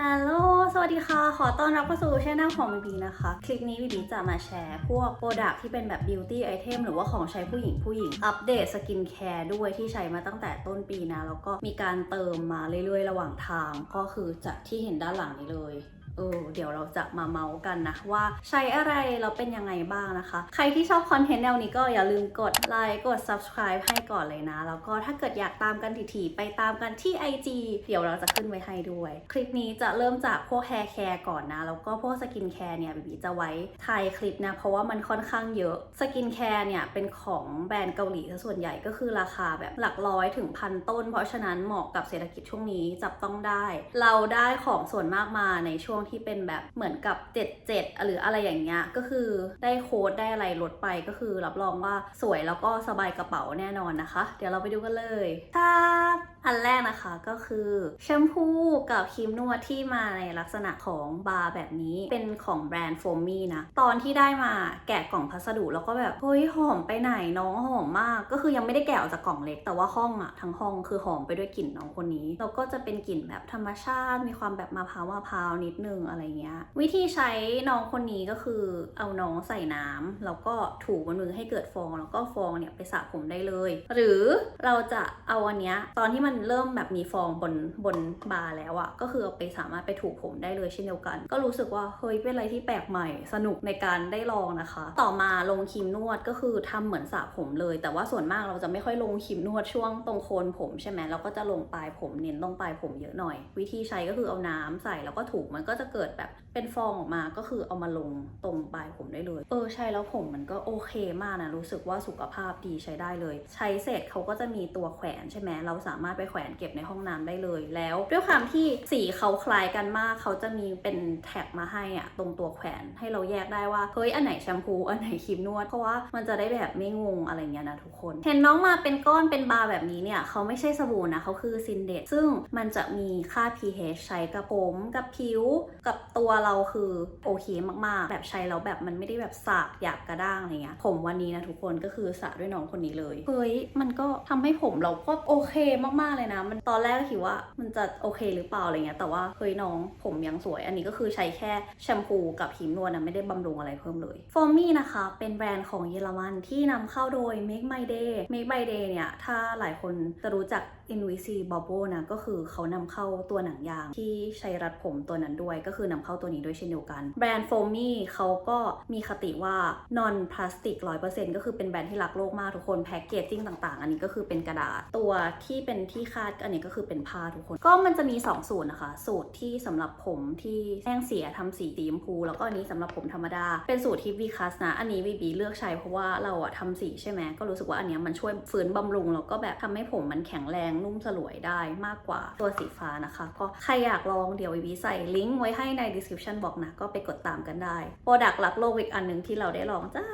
ฮัลโหล สวัสดีค่ะ ขอต้อนรับเข้าสู่ช่องของบีบีนะคะ คลิปนี้บีบีจะมาแชร์ พวกโปรดักที่เป็นแบบบิวตี้ไอเทมหรือว่าของใช้ผู้หญิงผู้หญิง อัปเดตสกินแคร์ด้วยที่ใช้มาตั้งแต่ต้นปีนะ แล้วก็มีการเติมมาเรื่อยๆ ระหว่างทาง ก็คือจากที่เห็นด้านหลังนี้เลย เออเดี๋ยวเราจะมาเมาส์กันนะว่าใช้อะไรแล้วเป็นยังไงบ้างนะคะ ใครที่ชอบคอนเทนต์แนวนี้ก็อย่าลืมกดไลค์กด subscribe ให้ก่อนเลยนะ แล้วก็ถ้าเกิดอยากตามกันถี่ๆไปตามกันที่ IG เดี๋ยวเราจะขึ้นไว้ให้ด้วย คลิปนี้จะเริ่มจากพวก hair care ก่อนนะ แล้วก็พวกสกินแคร์เนี่ยบีบีจะไว้ท้ายคลิปนะ เพราะว่ามันค่อนข้างเยอะสกินแคร์เนี่ยเป็นของแบรนด์เกาหลีซะส่วนใหญ่ก็คือราคาแบบหลักร้อยถึงพันต้น เพราะฉะนั้นเหมาะกับเศรษฐกิจช่วงนี้จับต้องได้ เราได้ของส่วนมากมาในช่วงที่เป็นแบบเหมือนกับ 77 หรืออะไรอย่างเงี้ยก็คือได้โค้ดได้อะไรลดไปก็คือรับรองว่าสวยแล้วก็สบายกระเป๋าแน่นอนนะคะ เดี๋ยวเราไปดูกันเลยครับอันแรกนะคะก็คือแชมพูกับครีมนวดที่มาในลักษณะของบาร์แบบนี้เป็นของแบรนด์โฟมี่นะ ตอนที่ได้มาแกะกล่องพัสดุแล้วก็แบบเฮ้ยหอมไปไหนน้องหอมมาก ก็คือยังไม่ได้แกะออกจากกล่องเล็ก แต่ว่าห้องอะทั้งห้องคือหอมไปด้วยกลิ่นน้องคนนี้แล้วก็จะเป็นกลิ่นแบบธรรมชาติ มีความแบบมะพร้าวมะพร้าวนิดนึงอะไรเงี้ย วิธีใช้น้องคนนี้ก็คือเอาน้องใส่น้ำแล้วก็ถูบนมือให้เกิดฟอง แล้วก็ฟองเนี่ยไปสระผมได้เลย หรือเราจะเอาอันเนี้ยตอนที่มันเริ่มแบบมีฟองบนบนบาร์แล้วอะก็คือเอาไปสามารถไปถูผมได้เลยเช่นเดียวกัน ก็รู้สึกว่าเฮ้ยเป็นอะไรที่แปลกใหม่สนุกในการได้ลองนะคะ ต่อมาลงครีมนวดก็คือทำเหมือนสระผมเลย แต่ว่าส่วนมากเราจะไม่ค่อยลงครีมนวดช่วงตรงโคนผมใช่ไหมเราก็จะลงปลายผมเน้นตรงปลายผมเยอะหน่อย วิธีใช้ก็คือเอาน้ำใส่แล้วก็ถูมันก็จะเกิดแบบเป็นฟองออกมาก็คือเอามาลงตรงปลายผมได้เลย เออใช่แล้วผมมันก็โอเคมากนะ รู้สึกว่าสุขภาพดีใช้ได้เลย ใช้เสร็จเขาก็จะมีตัวแขวนใช่ไหมเราสามารถไปแขวนเก็บในห้องน้ำได้เลยแล้ว ด้วยความที่สีเขาคล้ายกันมากเขาจะมีเป็นแท็กมาให้อะตรงตัวแขวนให้เราแยกได้ว่าเฮ้ยอันไหนแชมพูอันไหนครีมนวดเพราะว่ามันจะได้แบบไม่งงอะไรเงี้ยนะทุกคน เห็นน้องมาเป็นก้อนเป็นบาร์แบบนี้เนี่ยเขาไม่ใช่สบู่นะเขาคือซินเดตซึ่งมันจะมีค่า pH ใช้กับผมกับผิว กับตัวเราคือโอเคมากๆ แบบใช้แล้วแบบมันไม่ได้แบบสากหยาบกระด้างอะไรเงี้ยผมวันนี้นะทุกคนก็คือสระด้วยน้องคนนี้เลยเฮ้ยมันก็ทำให้ผมเราก็โอเคมากๆเลยนะ มันตอนแรกก็คิดว่ามันจะโอเคหรือเปล่าอะไรเงี้ยแต่ว่าเฮ้ยน้องผมยังสวย อันนี้ก็คือใช้แค่แชมพูกับครีมนวดนะไม่ได้บำรุงอะไรเพิ่มเลยโฟมี่นะคะ เป็นแบรนด์ของเยอรมันที่นำเข้าโดย Make My Day Make My Day เนี่ยถ้าหลายคนจะรู้จัก Invisible นะก็คือเขานำเข้าตัวหนังยางที่ใช้รัดผมตัวนั้นด้วย ก็คือนำเข้าตัวนี้ด้วยเช่นเดียวกัน แบรนด์โฟมี่เขาก็มีคติว่า non plastic 100%ก็คือเป็นแบรนด์ที่รักโลกมากทุกคนแพ็กเกจจิ้งต่าง ๆ อันนี้ก็คือเป็นกระดาษ ตัวที่เป็นที่คาดอันนี้ก็คือเป็นผ้าทุกคน ก็มันจะมี 2 สูตรนะคะ สูตรที่สำหรับผมที่แห้งเสียทำสีสีชมพู แล้วก็อันนี้สำหรับผมธรรมดา เป็นสูตรที่วีคัสนะ อันนี้บีบีเลือกใช้เพราะว่าเราอะทำสีใช่ไหมก็รู้สึกว่าอันนี้มันช่วยฟื้นบำรุงแล้วก็แบบทำให้ผมมันแข็งแรงนุ่มสลวยได้มากกว่าตัวสีฟ้านะคะ ก็ใครอยากลองเดี๋ยวบีใส่ลิงก์ไว้ให้ใน description box นะ ก็ไปกดตามกันได้โปรดักต์รักโลกอีกอันหนึ่งที่เราได้ลองจ้า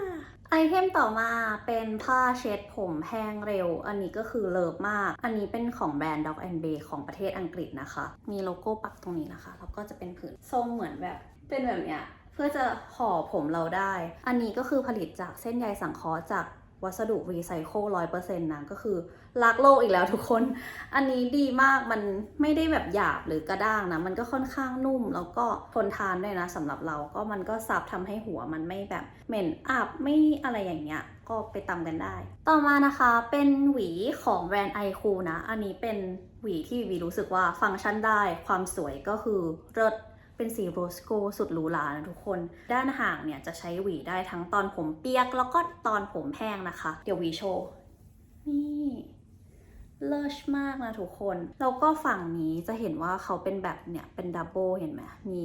ไอเทมต่อมาเป็นผ้าเช็ดผมแห้งเร็ว อันนี้ก็คือเลิฟมาก อันนี้เป็นของแบรนด์ Dog and Bay ของประเทศอังกฤษนะคะ มีโลโก้ปักตรงนี้นะคะ แล้วก็จะเป็นผืนทรงเหมือนแบบ เป็นแบบเนี้ย เพื่อจะห่อผมเราได้ อันนี้ก็คือผลิตจากเส้นใยสังเคราะห์จาก วัสดุรีไซเคิลร้อยเปอร์เซ็นต์นะก็คือรักโลกอีกแล้วทุกคน อันนี้ดีมากมันไม่ได้แบบหยาบหรือกระด้างนะ มันก็ค่อนข้างนุ่ม แล้วก็ทนทานด้วยนะสำหรับเราก็มันก็ซับทำให้หัวมันไม่แบบเหม็นอับไม่อะไรอย่างเงี้ยก็ไปตำกันได้ ต่อมานะคะเป็นหวีของแบรนด์ไอคูนะ อันนี้เป็นหวีที่วีรู้สึกว่าฟังก์ชันได้ ความสวยก็คือเลิศ เป็นสีโรสโกสุดหรูหรานะทุกคน ด้านห่างเนี่ยจะใช้หวีได้ทั้งตอนผมเปียกแล้วก็ตอนผมแห้งนะคะ เดี๋ยวหวีโชว์ นี่เลิศมากนะทุกคน แล้วก็ฝั่งนี้จะเห็นว่าเขาเป็นแบบเนี่ย เป็นดับเบิลเห็นไหมมี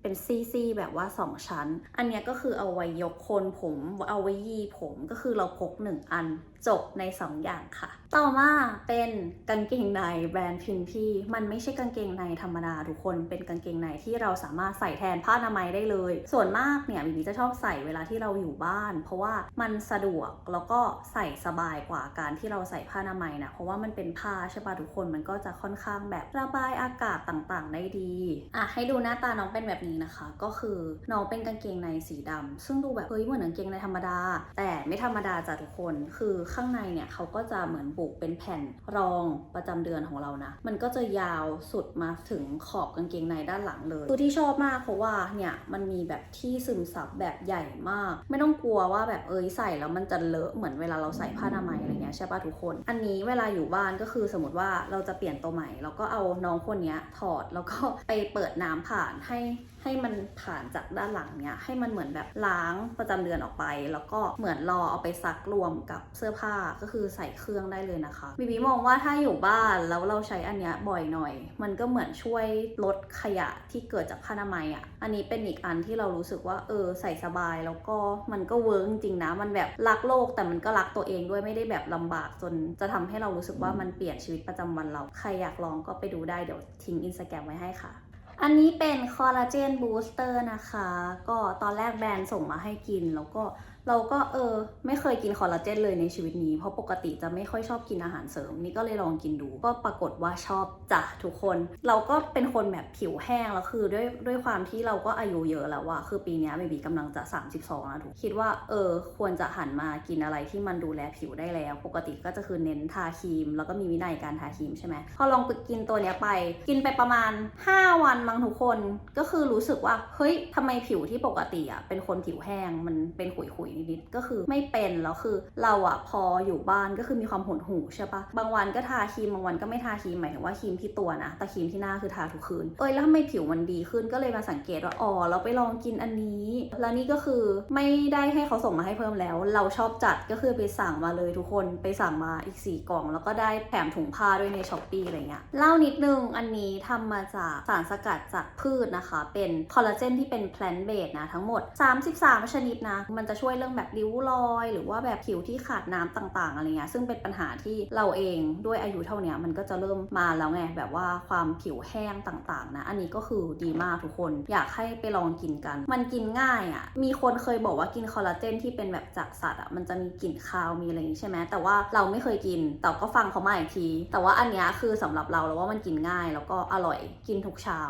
เป็นซี่ๆแบบว่า 2 ชั้น อันนี้ก็คือเอาไว้ยกโคนผม เอาไว้ยีผมก็คือเราพก 1 อัน จบใน 2 อย่างค่ะ ต่อมาเป็นกางเกงในแบรนด์พินพี่ มันไม่ใช่กางเกงในธรรมดาทุกคน เป็นกางเกงในที่เราสามารถใส่แทนผ้าอนามัยได้เลย ส่วนมากเนี่ยบิบีจะชอบใส่เวลาที่เราอยู่บ้าน เพราะว่ามันสะดวกแล้วก็ใส่สบายกว่าการที่เราใส่ผ้าอนามัยนะ เพราะว่ามันเป็นผ้าใช่ปะทุกคน มันก็จะค่อนข้างแบบระบายอากาศต่างๆ ได้ดี อะให้ดูหน้าตาน้องเป็นแบบนี้นะคะ ก็คือน้องเป็นกางเกงในสีดำซึ่งดูแบบเฮ้ยเหมือนกางเกงในธรรมดา แต่ไม่ธรรมดาจ้ะทุกคน คือข้างในเนี่ยเขาก็จะเหมือนบุกเป็นแผ่นรองประจำเดือนของเรานะ มันก็จะยาวสุดมาถึงขอบกางเกงในด้านหลังเลยคือที่ชอบมากเพราะว่าเนี่ยมันมีแบบที่ซึมซับแบบใหญ่มาก ไม่ต้องกลัวว่าแบบเอ้ยใส่แล้วมันจะเลอะเหมือนเวลาเราใส่ผ้าอนามัยอะไรเงี้ยใช่ป่ะทุกคน อันนี้เวลาอยู่บ้านก็คือสมมติว่าเราจะเปลี่ยนตัวใหม่เราก็เอาน้องคนนี้ถอดแล้วก็ไปเปิดน้ำผ่านให้ให้มันผ่านจากด้านหลังเนี้ยให้มันเหมือนแบบล้างประจำเดือนออกไป แล้วก็เหมือนรอเอาไปซักรวมกับเสื้อผ้าก็คือใส่เครื่องได้เลยนะคะบิบีมองว่าถ้าอยู่บ้านแล้วเราใช้อันเนี้ยบ่อยหน่อย มันก็เหมือนช่วยลดขยะที่เกิดจากผ้าอนามัยอะอันนี้เป็นอีกอันที่เรารู้สึกว่าเออใส่สบายแล้วก็มันก็เวิร์กจริงๆนะมันแบบรักโลกแต่มันก็รักตัวเองด้วยไม่ได้แบบลำบากจนจะทำให้เรารู้สึกว่ามันเปลี่ยนชีวิตประจำวันเราใครอยากลองก็ไปดูได้เดี๋ยวทิ้งอินสตาแกรมไว้ให้ค่ะ อันนี้เป็นคอลลาเจนบูสเตอร์นะคะ ก็ตอนแรกแบรนด์ส่งมาให้กิน แล้วก็ เราก็เออไม่เคยกินคอลลาเจนเลยในชีวิตนี้ เพราะปกติจะไม่ค่อยชอบกินอาหารเสริม นี่ก็เลยลองกินดู ก็ปรากฏว่าชอบจ้ะทุกคน เราก็เป็นคนแบบผิวแห้งแล้วคือด้วยด้วยความที่เราก็อายุเยอะแล้วอะคือปีนี้เบบีกำลังจะ 32แล้วถูกคิดว่าเออควรจะหันมากินอะไรที่มันดูแลผิวได้แล้ว ปกติก็จะคือเน้นทาครีม แล้วก็มีวินัยการทาครีมใช่ไหมพอลองกินตัวเนี้ยไป กินไปประมาณ 5 วันมั้งทุกคน ก็คือรู้สึกว่าเฮ้ยทำไมผิวที่ปกติอะเป็นคนผิวแห้งมันเป็นขุยๆนิดๆก็คือไม่เป็นแล้วคือเราอะพออยู่บ้านก็คือมีความหดหูใช่ปะบางวันก็ทาครีมบางวันก็ไม่ทาครีมหมายถึงว่าครีมที่ตัวนะแต่ครีมที่หน้าคือทาทุกคืนเอ้ยแล้วทำไมผิวมันดีขึ้นก็เลยมาสังเกตว่าอ๋อเราไปลองกินอันนี้ แล้วนี่ก็คือไม่ได้ให้เขาส่งมาให้เพิ่มแล้ว เราชอบจัดก็คือไปสั่งมาเลยทุกคนไปสั่งมาอีก 4 กล่อง แล้วก็ได้แถมถุงผ้าด้วยในช้อปปี้อะไรเงี้ยเล่านิดนึงอันนี้ทำมาจากสารสกัดจากพืชนะคะ เป็นคอลลาเจนที่เป็นแพลนเบสนะทั้งหมด 33 ชนิดนะ มันจะช่วยเรื่องแบบริ้วรอย หรือว่าแบบผิวที่ขาดน้ำต่างๆอะไรเงี้ยซึ่งเป็นปัญหาที่เราเองด้วยอายุเท่านี้มันก็จะเริ่มมาแล้วไงแบบว่าความผิวแห้งต่างๆ นะ อันนี้ก็คือดีมากทุกคน อยากให้ไปลองกินกัน มันกินง่ายอะ่ะมีคนเคยบอกว่ากินคอลลาเจนที่เป็นแบบจากสัตว์อะ่ะมันจะมีกลิ่นคาวมีอะไรอย่างนี้ใช่ไหมแต่ว่าเราไม่เคยกินแต่ก็ฟังเขามาอีกที แต่ว่าอันเนี้ยคือสำหรับเราแล้วว่ามันกินง่ายแล้วก็อร่อยกินทุกเช้า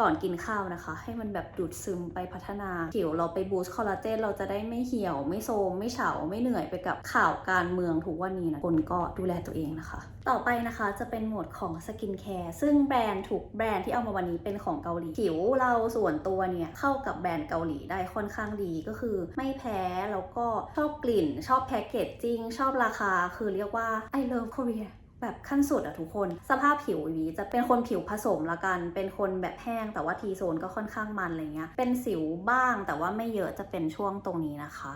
ก่อนกินข้าวนะคะ ให้มันแบบดูดซึมไปพัฒนาผิวเราไปบูสต์คอลลาเจนเราจะได้ไม่เหี่ยว ไม่โทมไม่เฉาไม่เหนื่อยไปกับข่าวการเมืองทุกวันนี้นะคนก็ดูแลตัวเองนะคะ ต่อไปนะคะจะเป็นหมวดของสกินแคร์ซึ่งแบรนด์ถูกแบรนด์ที่เอามาวันนี้เป็นของเกาหลีผิวเราส่วนตัวเนี่ยเข้ากับแบรนด์เกาหลีได้ค่อนข้างดีก็คือไม่แพ้แล้วก็ชอบกลิ่น ชอบแพคเกจจิ้งชอบราคาคือเรียกว่า I love Korea แบบขั้นสุดอะทุกคน สภาพผิววีจะเป็นคนผิวผสมละกัน เป็นคนแบบแห้งแต่ว่าทีโซนก็ค่อนข้างมันอะไรเงี้ย เป็นสิวบ้างแต่ว่าไม่เยอะจะเป็นช่วงตรงนี้นะคะ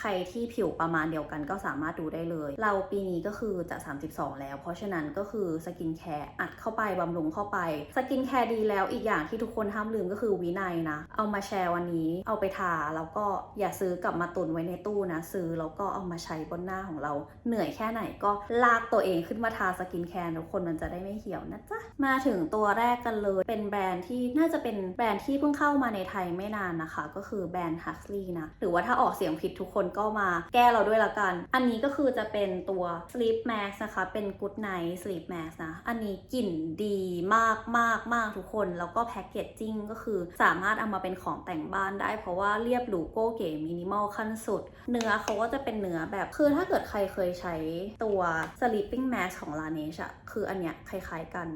ใครที่ผิวประมาณเดียวกันก็สามารถดูได้เลย เราปีนี้ก็คือจะ 32 แล้ว เพราะฉะนั้นก็คือสกินแคร์อัดเข้าไปบำรุงเข้าไป สกินแคร์ดีแล้วอีกอย่างที่ทุกคนห้ามลืมก็คือวินัยนะ เอามาแชร์วันนี้ เอาไปทาแล้วก็อย่าซื้อกลับมาตุนไว้ในตู้นะ ซื้อแล้วก็เอามาใช้บนหน้าของเรา เหนื่อยแค่ไหนก็ลากตัวเองขึ้นมาทาสกินแคร์ทุกคนมันจะได้ไม่เหี่ยวนะจ๊ะ มาถึงตัวแรกกันเลย เป็นแบรนด์ที่น่าจะเป็นแบรนด์ที่เพิ่งเข้ามาในไทยไม่นานนะคะ ก็คือแบรนด์ Huxley นะ หรือว่าถ้าออกเสียงผิดทุกคนก็มาแก้เราด้วยละกัน อันนี้ก็คือจะเป็นตัว Sleep Mask นะคะ เป็น Good Night Sleep Mask นะ อันนี้กลิ่นดีมากมากมากทุกคน แล้วก็แพ็กเกจจิ้งก็คือสามารถเอามาเป็นของแต่งบ้านได้ เพราะว่าเรียบหรูโก้เก๋มินิมอลขั้นสุด เนื้อเขาก็จะเป็นเนื้อแบบคือถ้าเกิดใครเคยใช้ตัว Sleeping Mask ของ Laneige อะคืออันเนี้ยคล้ายๆกัน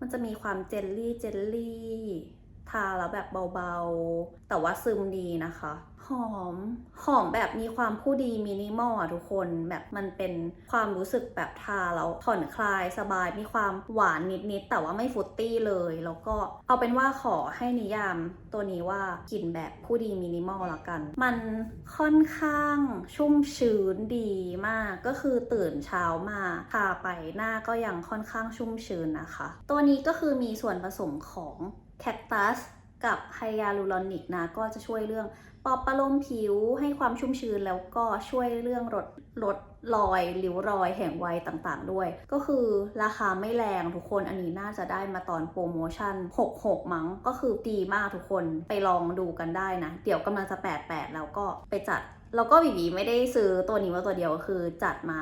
มันจะมีความเจลลี่เจลลี่ทาแล้วแบบเบาๆ แต่ว่าซึมดีนะคะ หอม หอมแบบมีความผู้ดีมินิมอลอะทุกคนแบบมันเป็นความรู้สึกแบบทาแล้วผ่อนคลายสบายมีความหวานนิดๆแต่ว่าไม่ฟุตตี้เลย แล้วก็เอาเป็นว่าขอให้นิยามตัวนี้ว่ากลิ่นแบบผู้ดีมินิมอลละกัน มันค่อนข้างชุ่มชื้นดีมากก็คือตื่นเช้ามาทาไปหน้าก็ยังค่อนข้างชุ่มชื้นนะคะ ตัวนี้ก็คือมีส่วนผสมของแคคตัสกับไฮยาลูรอนิกนะก็จะช่วยเรื่อง ปอบประโลมผิวให้ความชุ่มชื้นแล้วก็ช่วยเรื่องลดลดรอยหริ้วรอยแห่งวัยต่างๆ ด้วย ก็คือราคาไม่แรงทุกคนอันนี้น่าจะได้มาตอนโปรโมชั่น 66 มั้ง ก็คือดีมากทุกคนไปลองดูกันได้นะ เดี๋ยวกำลังจะ 88 แล้วก็ไปจัดแล้วก็บีบีไม่ได้ซื้อตัวนี้มาตัวเดียวคือจัดมา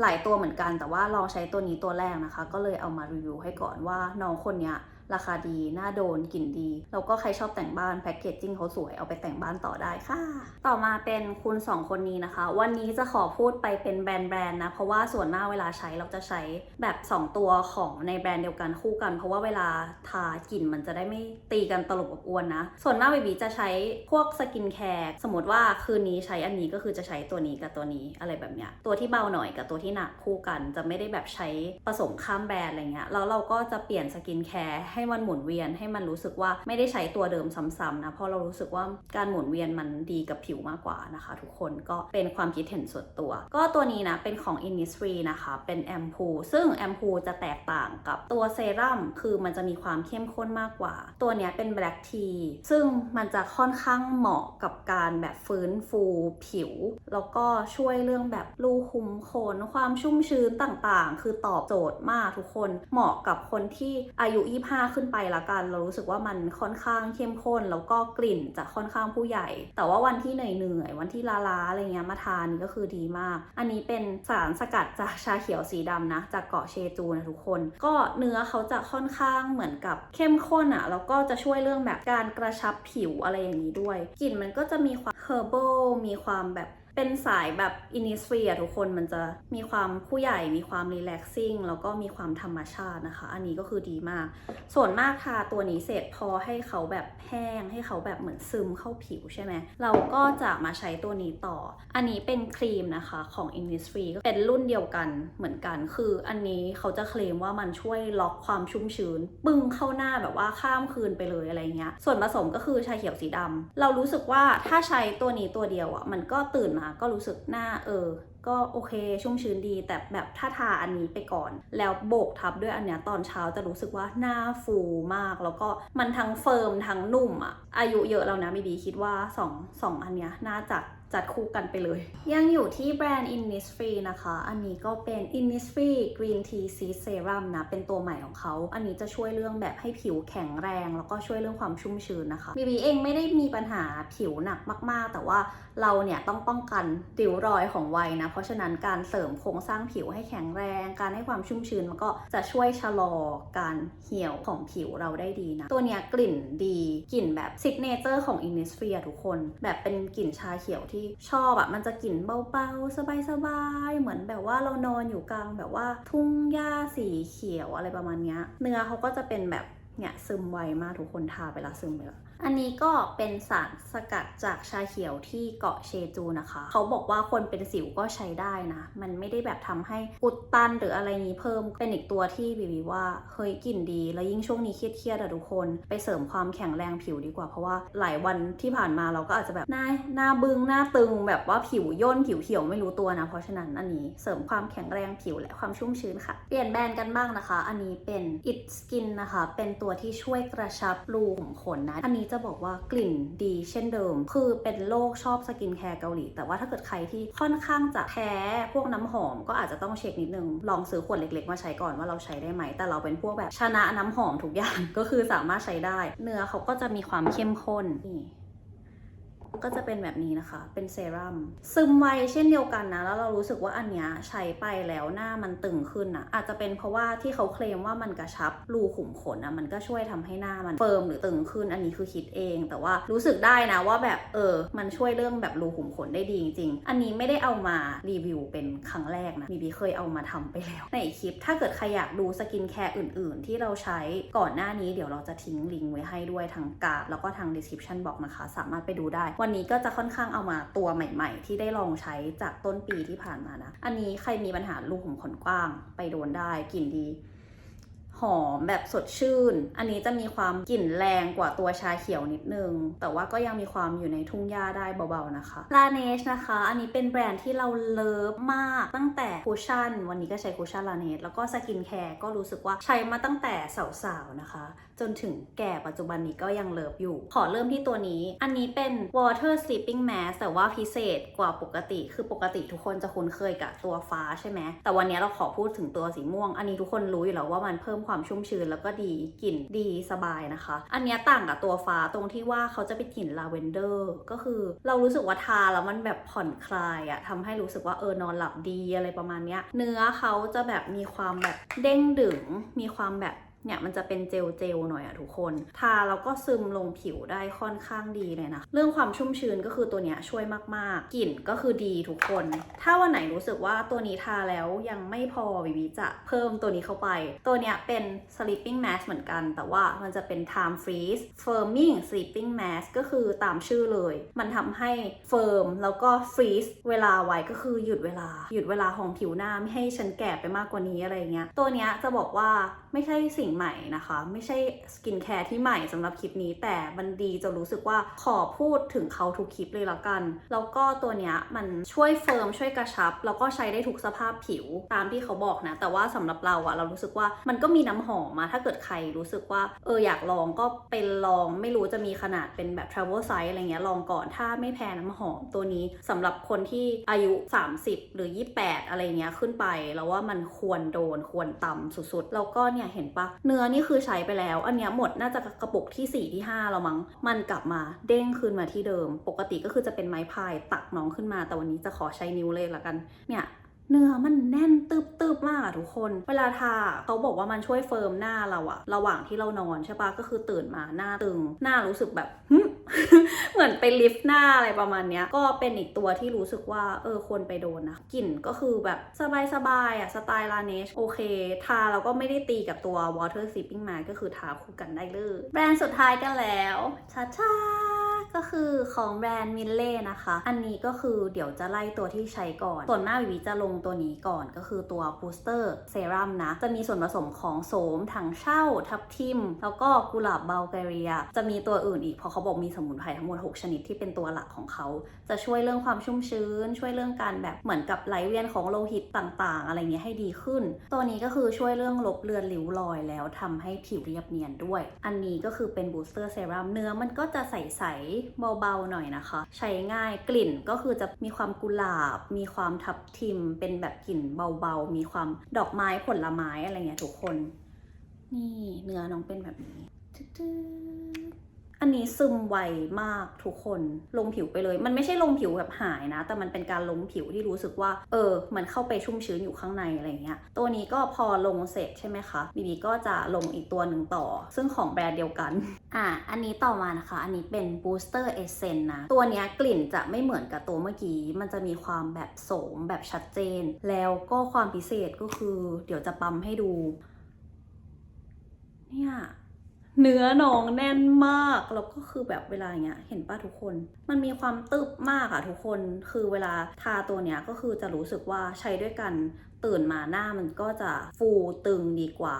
หลายตัวเหมือนกัน แต่ว่าลองใช้ตัวนี้ตัวแรกนะคะ ก็เลยเอามารีวิวให้ก่อนว่าน้องคนเนี้ย ราคาดี น่าโดน กลิ่นดี แล้วก็ใครชอบแต่งบ้านแพ็กเกจจิ้งเขาสวยเอาไปแต่งบ้านต่อได้ค่ะ ต่อมาเป็นคุณสองคนนี้นะคะ วันนี้จะขอพูดไปเป็นแบรนด์แบรนด์นะ เพราะว่าส่วนมากเวลาใช้เราจะใช้แบบ 2 ตัวของในแบรนด์เดียวกันคู่กัน เพราะว่าเวลาทากลิ่นมันจะได้ไม่ตีกันตลบอบอวนนะ ส่วนมากบีบีจะใช้พวกสกินแคร์สมมติว่าคืนนี้ใช้อันนี้ก็คือจะใช้ตัวนี้กับตัวนี้อะไรแบบเนี้ยตัวที่เบาหน่อยกับตัวที่หนักคู่กัน จะไม่ได้แบบใช้ผสมข้ามแบรนด์อะไรเงี้ยแล้วเราก็จะเปลี่ยนสกินแคร์ให้ให้มันหมุนเวียนให้มันรู้สึกว่าไม่ได้ใช้ตัวเดิมซ้ำๆนะเพราะเรารู้สึกว่าการหมุนเวียนมันดีกับผิวมากกว่านะคะ ทุกคนก็เป็นความคิดเห็นส่วนตัว ก็ตัวนี้นะเป็นของ Innisfree นะคะเป็นแอมพูซึ่งแอมพูจะแตกต่างกับตัวเซรั่มคือมันจะมีความเข้มข้นมากกว่า ตัวเนี้ยเป็น Black Tea ซึ่งมันจะค่อนข้างเหมาะกับการแบบฟื้นฟูผิว แล้วก็ช่วยเรื่องแบบรูขุมขนความชุ่มชื้นต่างๆ คือตอบโจทย์มากทุกคนเหมาะกับคนที่อายุ 25ขึ้นไปละกัน เรารู้สึกว่ามันค่อนข้างเข้มข้น แล้วก็กลิ่นจะค่อนข้างผู้ใหญ่ แต่ว่าวันที่เหนื่อยๆวันที่ล้าๆอะไรเงี้ยมาทานก็คือดีมาก อันนี้เป็นสารสกัดจากชาเขียวสีดำนะ จากเกาะเชจูนะทุกคน ก็เนื้อเขาจะค่อนข้างเหมือนกับเข้มข้นอะ่ะแล้วก็จะช่วยเรื่องแบบการกระชับผิวอะไรอย่างนี้ด้วยกลิ่นมันก็จะมีความเฮอร์เบลมีความแบบ เป็นสายแบบอินิสฟรีอะทุกคนมันจะมีความผู้ใหญ่มีความรีแลกซิ่งแล้วก็มีความธรรมชาตินะคะ อันนี้ก็คือดีมาก ส่วนมากทาตัวนี้เสร็จพอให้เขาแบบแห้ง ให้เขาแบบเหมือนซึมเข้าผิวใช่ไหมเราก็จะมาใช้ตัวนี้ต่อ อันนี้เป็นครีมนะคะของ Innisfree ก็เป็นรุ่นเดียวกันเหมือนกัน คืออันนี้เขาจะเคลมว่ามันช่วยล็อกความชุ่มชื้น ปึ้งเข้าหน้าแบบว่าข้ามคืนไปเลยอะไรเงี้ยส่วนผสมก็คือชาเขียวสีดำเรารู้สึกว่าถ้าใช้ตัวนี้ตัวเดียวอะ่ะมันก็ตื่นมาก็รู้สึกหน้าเออ ก็โอเคชุ่มชื้นดี แต่แบบถ้าทาอันนี้ไปก่อน แล้วโบกทับด้วยอันเนี้ยตอนเช้าจะรู้สึกว่าหน้าฟูมาก แล้วก็มันทั้งเฟิร์มทั้งนุ่มอะอายุเยอะแล้วนะบีบีคิดว่าสองสองอันเนี้ยน่าจะ จัดคู่กันไปเลย ยังอยู่ที่แบรนด์ Innisfree นะคะ อันนี้ก็เป็น Innisfree Green Tea Seed Serum นะ เป็นตัวใหม่ของเขา อันนี้จะช่วยเรื่องแบบให้ผิวแข็งแรง แล้วก็ช่วยเรื่องความชุ่มชื้นนะคะบีบีเองไม่ได้มีปัญหาผิวหนักมาก ๆ แต่ว่าเราเนี่ยต้องป้องกันริ้วรอยของวัยนะ เพราะฉะนั้นการเสริมโครงสร้างผิวให้แข็งแรง การให้ความชุ่มชื้นมันก็จะช่วยชะลอการเหี่ยวของผิวเราได้ดีนะ ตัวเนี้ยกลิ่นดี กลิ่นแบบซิกเนเจอร์ของ Innisfree อะทุกคน แบบเป็นกลิ่นชาเขียวที่ชอบอะมันจะกลิ่นเบาๆ สบายๆ เหมือนแบบว่าเรานอนอยู่กลางแบบว่าทุ่งหญ้าสีเขียวอะไรประมาณเนี้ย เนื้อเขาก็จะเป็นแบบเนี่ยซึมไวมากทุกคนทาไปและซึมไปละ อันนี้ก็เป็นสารสกัดจากชาเขียวที่เกาะเชจูนะคะ เขาบอกว่าคนเป็นสิวก็ใช้ได้นะ มันไม่ได้แบบทำให้อุดตันหรืออะไรนี้เพิ่ม เป็นอีกตัวที่บีบีว่าเฮ้ยกลิ่นดี แล้วยิ่งช่วงนี้เครียดๆอะทุกคน ไปเสริมความแข็งแรงผิวดีกว่า เพราะว่าหลายวันที่ผ่านมาเราก็อาจจะแบบหน้าหน้าบึง้งหน้าตึง แบบว่าผิวย่นผิวเขียวไม่รู้ตัวนะ เพราะฉะนั้นอันนี้เสริมความแข็งแรงผิวและความชุ่มชื้นค่ะ เปลี่ยนแบรนด์กันบ้างนะคะ อันนี้เป็น It Skin นะคะ เป็นตัวที่ช่วยกระชับรูขุมขนนะ อันนี้จะบอกว่ากลิ่นดีเช่นเดิม คือเป็นโรคชอบสกินแคร์เกาหลี แต่ว่าถ้าเกิดใครที่ค่อนข้างจะแพ้พวกน้ำหอมก็อาจจะต้องเช็คนิดนึง ลองซื้อขวดเล็ก ๆ มาใช้ก่อนว่าเราใช้ได้ไหม แต่เราเป็นพวกแบบชนะน้ำหอมทุกอย่างก็คือสามารถใช้ได้ เนื้อเขาก็จะมีความเข้มข้นนี่ ก็จะเป็นแบบนี้นะคะ เป็นเซรั่มซึมไวเช่นเดียวกันนะ แล้วเรารู้สึกว่าอันเนี้ยใช้ไปแล้วหน้ามันตึงขึ้นนะอาจจะเป็นเพราะว่าที่เขาเคลมว่ามันกระชับรูขุมขนนะมันก็ช่วยทำให้หน้ามันเฟิร์มหรือตึงขึ้น อันนี้คือคิดเอง แต่ว่ารู้สึกได้นะว่าแบบเออ มันช่วยเรื่องแบบรูขุมขนได้ดีจริงๆ อันนี้ไม่ได้เอามารีวิวเป็นครั้งแรกนะบีบีเคยเอามาทำไปแล้ว ในคลิป ถ้าเกิดใครอยากดูสกินแคร์อื่น ๆ ที่เราใช้ก่อนหน้านี้เดี๋ยวเราจะทิ้งลิงก์ไว้ให้ด้วยทางกราฟแล้วก็ทาง description box นะคะ สามารถไปดูได้วันนี้ก็จะค่อนข้างเอามาตัวใหม่ ๆ ที่ได้ลองใช้จากต้นปีที่ผ่านมานะ อันนี้ใครมีปัญหารูขุมขนกว้างไปโดนได้กลิ่นดีหอมแบบสดชื่น อันนี้จะมีความกลิ่นแรงกว่าตัวชาเขียวนิดนึง แต่ว่าก็ยังมีความอยู่ในทุ่งหญ้าได้เบาๆนะคะ ลาเนชนะคะ อันนี้เป็นแบรนด์ที่เราเลิฟมาก ตั้งแต่คูชั่น วันนี้ก็ใช้คูชั่นลาเนชแล้วก็สกินแคร์ก็รู้สึกว่าใช้มาตั้งแต่สาวๆนะคะ จนถึงแก่ปัจจุบันนี้ก็ยังเลิฟอยู่ ขอเริ่มที่ตัวนี้ อันนี้เป็น water sleeping mask แต่ว่าพิเศษกว่าปกติ คือปกติทุกคนจะคุ้นเคยกับตัวฟ้าใช่ไหม แต่วันนี้เราขอพูดถึงตัวสีม่วง อันนี้ทุกคนรู้อยู่แล้วว่ามันเพิ่มความชุ่มชื้นแล้วก็ดีกลิ่นดีสบายนะคะ อันนี้ต่างกับตัวฟ้าตรงที่ว่าเขาจะเป็นกลิ่นลาเวนเดอร์ก็คือเรารู้สึกว่าทาแล้วมันแบบผ่อนคลายอะทำให้รู้สึกว่าเออนอนหลับดีอะไรประมาณเนี้ยเนื้อเขาจะแบบมีความแบบเด้งดึงมีความแบบ เนี่ยมันจะเป็นเจลเจลๆหน่อยอะทุกคน ทาแล้วก็ซึมลงผิวได้ค่อนข้างดีเลยนะ เรื่องความชุ่มชื้นก็คือตัวเนี้ยช่วยมากๆ กลิ่นก็คือดีทุกคน ถ้าวันไหนรู้สึกว่าตัวนี้ทาแล้วยังไม่พอวิวิจะเพิ่มตัวนี้เข้าไป ตัวเนี้ยเป็น sleeping mask เหมือนกัน แต่ว่ามันจะเป็น time freeze firming sleeping mask ก็คือตามชื่อเลย มันทำให้เฟิร์มแล้วก็ freeze เวลาไว้ก็คือหยุดเวลา หยุดเวลาของผิวหน้าไม่ให้ฉันแก่ไปมากกว่านี้อะไรเงี้ย ตัวเนี้ยจะบอกว่า ไม่ใช่สิ่งใหม่นะคะ ไม่ใช่สกินแคร์ที่ใหม่สำหรับคลิปนี้ แต่มันดีจะรู้สึกว่าขอพูดถึงเขาทุกคลิปเลยละกัน แล้วก็ตัวเนี้ยมันช่วยเฟิร์มช่วยกระชับ แล้วก็ใช้ได้ทุกสภาพผิวตามที่เขาบอกนะ แต่ว่าสำหรับเราอะเรารู้สึกว่ามันก็มีน้ำหอมมาถ้าเกิดใครรู้สึกว่าเอออยากลองก็เป็นลองไม่รู้จะมีขนาดเป็นแบบ travel size อะไรเงี้ยลองก่อนถ้าไม่แพ้น้ำหอมตัวนี้สำหรับคนที่อายุ 30 หรือ 28 อะไรเงี้ยขึ้นไป แล้วว่ามันควรโดนควรต่ำสุดๆ แล้วก็เนี่ยเห็นปะเนื้อนี่คือใช้ไปแล้ว อันเนี้ยหมดน่าจะกระปุกที่4ที่5แล้วมั้ง มันกลับมาเด้งคืนมาที่เดิม ปกติก็คือจะเป็นไม้พายตักน้องขึ้นมา แต่วันนี้จะขอใช้นิ้วเลยละกัน เนี่ย เนื้อมันแน่นตึบๆมากอะทุกคน เวลาทาเขาบอกว่ามันช่วยเฟิร์มหน้าเราอะระหว่างที่เรานอนใช่ปะก็คือตื่นมาหน้าตึง หน้ารู้สึกแบบเหมือนไปลิฟต์หน้าอะไรประมาณเนี้ย ก็เป็นอีกตัวที่รู้สึกว่าเออควรไปโดนนะกลิ่นก็คือแบบสบายๆอะสไตล์ลาเนชโอเค ทาแล้วก็ไม่ได้ตีกับตัว water sleeping mask ก็คือทาคู่กันได้เลย แบรนด์สุดท้ายกันแล้วช้าชา ก็คือของแบรนด์มิลเล่นะคะ อันนี้ก็คือเดี๋ยวจะไล่ตัวที่ใช้ก่อน ส่วนมากวิวจะลงตัวนี้ก่อนก็คือตัวบูสเตอร์เซรั่มนะ จะมีส่วนผสมของโสมถังเช่า ทับทิม แล้วก็กุหลาบเบลแกเรีย จะมีตัวอื่นอีกเพราะเขาบอกมีสมุนไพรทั้งหมด 6 ชนิดที่เป็นตัวหลักของเขา จะช่วยเรื่องความชุ่มชื้น ช่วยเรื่องการแบบเหมือนกับไหลเวียนของโลหิตต่างๆ อะไรเงี้ยให้ดีขึ้น ตัวนี้ก็คือช่วยเรื่องลบเลือนริ้วรอยแล้วทำให้ผิวเรียบเนียนด้วย อันนี้ก็คือเป็นบูสเตอร์เซรั่มเนื้อมันก็จะใสๆเบาๆหน่อยนะคะ ใช้ง่ายกลิ่นก็คือจะมีความกุหลาบ มีความทับทิม เป็นแบบกลิ่นเบาๆ มีความดอกไม้ผลไม้อะไรเงี้ยทุกคน นี่เนื้อน้องเป็นแบบนี้ตึ๊ด อันนี้ซึมไวมากทุกคนลงผิวไปเลย มันไม่ใช่ลงผิวแบบหายนะ แต่มันเป็นการลงผิวที่รู้สึกว่า เออ มันเข้าไปชุ่มชื้นอยู่ข้างในอะไรเงี้ย ตัวนี้ก็พอลงเสร็จใช่ไหมคะบีบีก็จะลงอีกตัวหนึ่งต่อ ซึ่งของแบรนด์เดียวกัน อะ อันนี้ต่อมานะคะ อันนี้เป็น Booster Essence นะ ตัวนี้กลิ่นจะไม่เหมือนกับตัวเมื่อกี้ มันจะมีความแบบโสมแบบชัดเจน แล้วก็ความพิเศษก็คือ เดี๋ยวจะปั๊มให้ดู เนี่ย เนื้อหนองแน่นมากแล้วก็คือแบบเวลาอย่างเงี้ยเห็นป่ะทุกคน มันมีความตึบมากอะทุกคนคือเวลาทาตัวเนี้ยก็คือจะรู้สึกว่าใช้ด้วยกันตื่นมาหน้ามันก็จะฟูตึงดีกว่า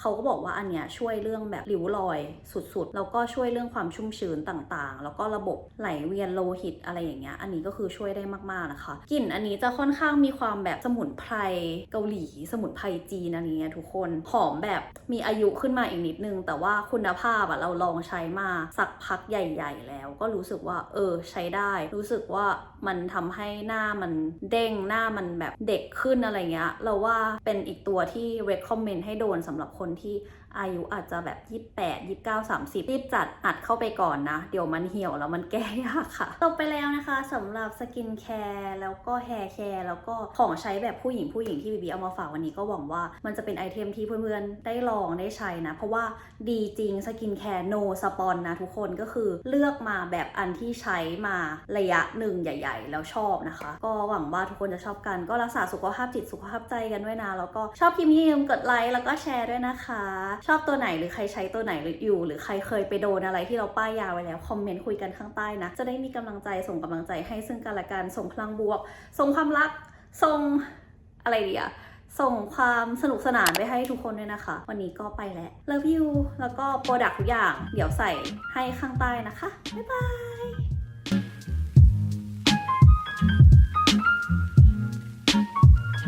เขาก็บอกว่าอันเนี้ยช่วยเรื่องแบบริ้วรอยสุดๆ แล้วก็ช่วยเรื่องความชุ่มชื้นต่างๆ แล้วก็ระบบไหลเวียนโลหิตอะไรอย่างเงี้ย อันนี้ก็คือช่วยได้มากๆนะคะ กลิ่นอันนี้จะค่อนข้างมีความแบบสมุนไพรเกาหลี สมุนไพรจีนอะไรเงี้ยทุกคน หอมแบบมีอายุขึ้นมาอีกนิดนึง แต่ว่าคุณภาพอะเราลองใช้มาสักพักใหญ่ๆ แล้ว ก็รู้สึกว่าเออใช้ได้ รู้สึกว่ามันทำให้หน้ามันเด้งหน้ามันแบบเด็กขึ้นอะไรเงี้ย เราว่าเป็นอีกตัวที่ recommend ให้โดนสำหรับคนคนที่ อายุอาจจะแบบ 28 29 30 รีบจัดอัดเข้าไปก่อนนะ เดี๋ยวมันเหี่ยวแล้วมันแก้ยากค่ะ จบไปแล้วนะคะสำหรับสกินแคร์แล้วก็แฮร์แคร์แล้วก็ของใช้แบบผู้หญิงผู้หญิงที่บีบีเอามาฝากวันนี้ก็หวังว่ามันจะเป็นไอเทมที่เพื่อนๆ ได้ลองได้ใช้นะ เพราะว่าดีจริงสกินแคร์โนสปอนนะทุกคนก็คือเลือกมาแบบอันที่ใช้มาระยะหนึ่งใหญ่ ๆ แล้วชอบนะคะ ก็หวังว่าทุกคนจะชอบกันก็รักษาสุขภาพจิตสุขภาพใจกันด้วยนะแล้วก็ชอบคลิปนี้อย่าลืมกดไลค์แล้วก็แชร์ด้วยนะคะชอบตัวไหนหรือใครใช้ตัวไหนหรืออยู่ หรือใครเคยไปโดนอะไรที่เราป้ายยาไว้แล้วคอมเมนต์คุยกันข้างใต้นะ จะได้มีกำลังใจส่งกำลังใจให้ซึ่งกันและกันส่งพลังบวก ส่งความรักส่งอะไรดีอะส่งความสนุกสนานไปให้ทุกคนด้วยนะคะ วันนี้ก็ไปแล้ว Love you แล้วก็โปรดักทุกอย่าง เดี๋ยวใส่ให้ข้างใต้นะคะ บ๊ายบาย